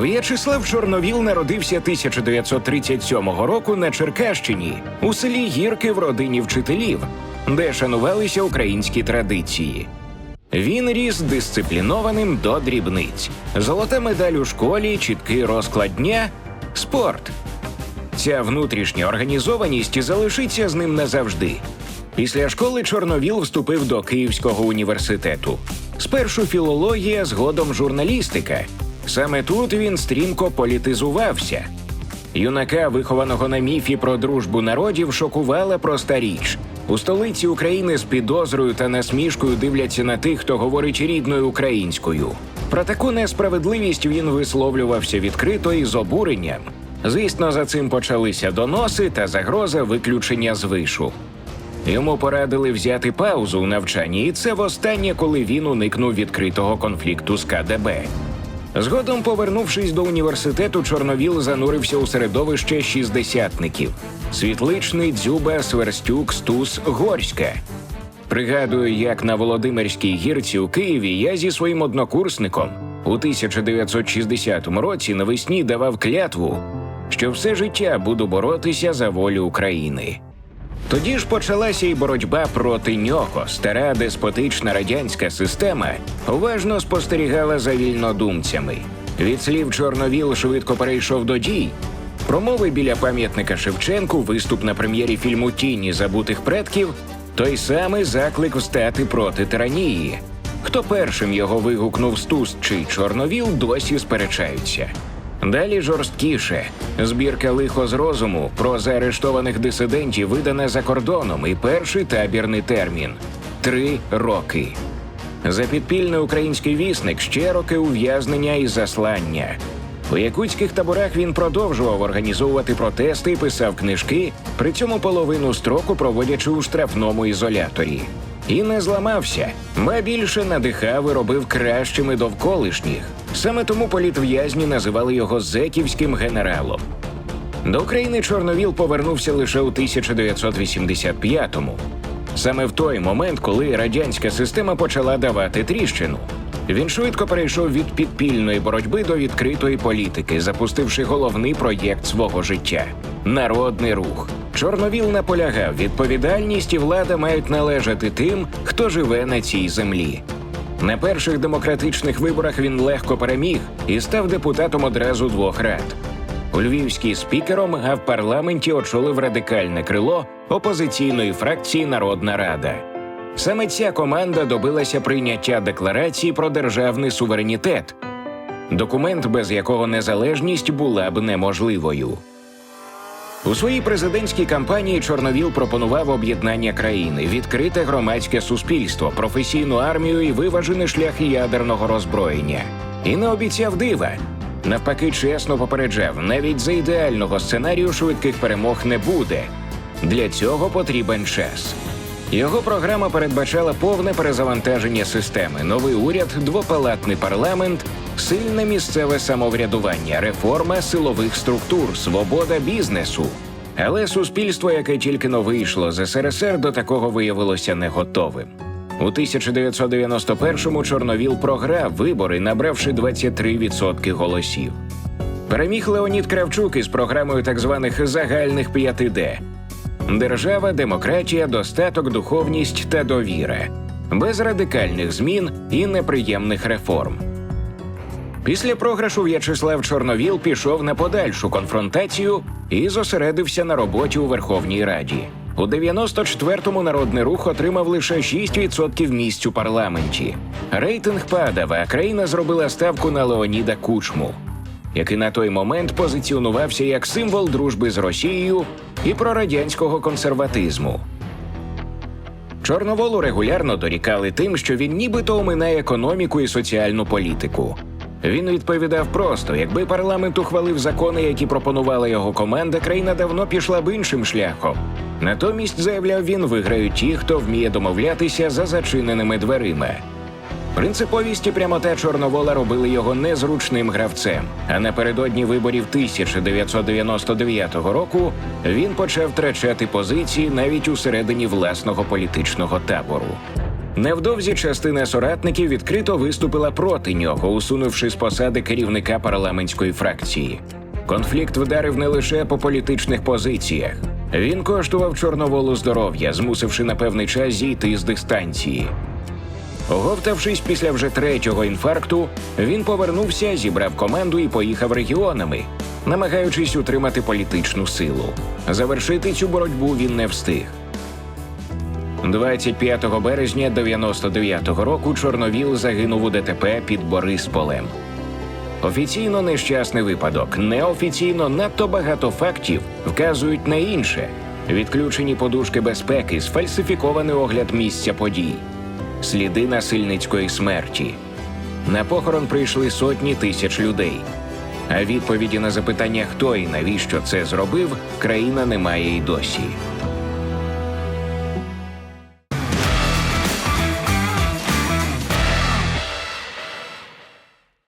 В'ячеслав Чорновіл народився 1937 року на Черкащині у селі Гірки в родині вчителів, де шанувалися українські традиції. Він ріс дисциплінованим до дрібниць, золота медаль у школі, чіткий розклад дня, спорт. Ця внутрішня організованість залишиться з ним назавжди. Після школи Чорновіл вступив до Київського університету. Спершу філологія, згодом журналістика. Саме тут він стрімко політизувався. Юнака, вихованого на міфі про дружбу народів, шокувала проста річ. У столиці України з підозрою та насмішкою дивляться на тих, хто говорить рідною українською. Про таку несправедливість він висловлювався відкрито і з обуренням. Звісно, за цим почалися доноси та загроза виключення з вишу. Йому порадили взяти паузу у навчанні, і це востаннє, коли він уникнув відкритого конфлікту з КДБ. Згодом, повернувшись до університету, Чорновіл занурився у середовище шістдесятників: Світличний, Дзюба, Сверстюк, Стус, Горська. Пригадую, як на Володимирській гірці у Києві я зі своїм однокурсником у 1960 році навесні давав клятву, що все життя буду боротися за волю України. Тоді ж почалася і боротьба проти нього. Стара деспотична радянська система уважно спостерігала за вільнодумцями. Від слів Чорновіл швидко перейшов до дій. Промови біля пам'ятника Шевченку, виступ на прем'єрі фільму Тіні забутих предків, той самий заклик встати проти тиранії. Хто першим його вигукнув Стус чи Чорновіл, досі сперечаються. Далі жорсткіше. Збірка лихо з розуму про заарештованих дисидентів видана за кордоном і перший табірний термін три роки. За підпільний український вісник ще роки ув'язнення і заслання. У якутських таборах він продовжував організовувати протести і писав книжки, при цьому половину строку проводячи у штрафному ізоляторі. І не зламався, ба більше надихав і робив кращими довколишніх. Саме тому політв'язні називали його зеківським генералом. До України Чорновіл повернувся лише у 1985-му. Саме в той момент, коли радянська система почала давати тріщину. Він швидко перейшов від підпільної боротьби до відкритої політики, запустивши головний проєкт свого життя народний рух. Чорновіл наполягав, відповідальність і влада мають належати тим, хто живе на цій землі. На перших демократичних виборах він легко переміг і став депутатом одразу двох рад. У Львівській спікером, а в парламенті очолив радикальне крило опозиційної фракції Народна Рада. Саме ця команда добилася прийняття декларації про державний суверенітет, документ, без якого незалежність була б неможливою. У своїй президентській кампанії Чорновіл пропонував об'єднання країни, відкрите громадське суспільство, професійну армію і виважений шлях ядерного роззброєння. І не обіцяв дива. Навпаки, чесно попереджав, навіть за ідеального сценарію швидких перемог не буде. Для цього потрібен час. Його програма передбачала повне перезавантаження системи, новий уряд, двопалатний парламент, сильне місцеве самоврядування, реформа силових структур, свобода бізнесу. Але суспільство, яке тільки но вийшло з СРСР, до такого виявилося не готовим. У 1991-му Чорновіл програв вибори, набравши 23% голосів. Переміг Леонід Кравчук із програмою так званих загальних 5D держава, демократія, достаток, духовність та довіра, без радикальних змін і неприємних реформ. Після програшу В'ячеслав Чорновіл пішов на подальшу конфронтацію і зосередився на роботі у Верховній Раді. У 94-му народний рух отримав лише 6% місць у парламенті. Рейтинг падав, а країна зробила ставку на Леоніда Кучму, який на той момент позиціонувався як символ дружби з Росією і прорадянського консерватизму. Чорноволу регулярно дорікали тим, що він нібито оминає економіку і соціальну політику. Він відповідав просто: якби парламент ухвалив закони, які пропонувала його команда, країна давно пішла б іншим шляхом. Натомість, заявляв він, виграють ті, хто вміє домовлятися за зачиненими дверима. Принциповість і прямота Чорновола робили його незручним гравцем. А напередодні виборів 1999 року він почав втрачати позиції навіть у середині власного політичного табору. Невдовзі частина соратників відкрито виступила проти нього, усунувши з посади керівника парламентської фракції. Конфлікт вдарив не лише по політичних позиціях. Він коштував Чорноволу здоров'я, змусивши на певний час зійти з дистанції. Оговтавшись після вже третього інфаркту, він повернувся, зібрав команду і поїхав регіонами, намагаючись утримати політичну силу. Завершити цю боротьбу він не встиг. 25 березня 99-го року Чорновіл загинув у ДТП під Борисполем. Офіційно нещасний випадок, неофіційно надто багато фактів вказують на інше: відключені подушки безпеки, сфальсифікований огляд місця подій, сліди насильницької смерті. На похорон прийшли сотні тисяч людей. А відповіді на запитання, хто і навіщо це зробив, країна не має й досі.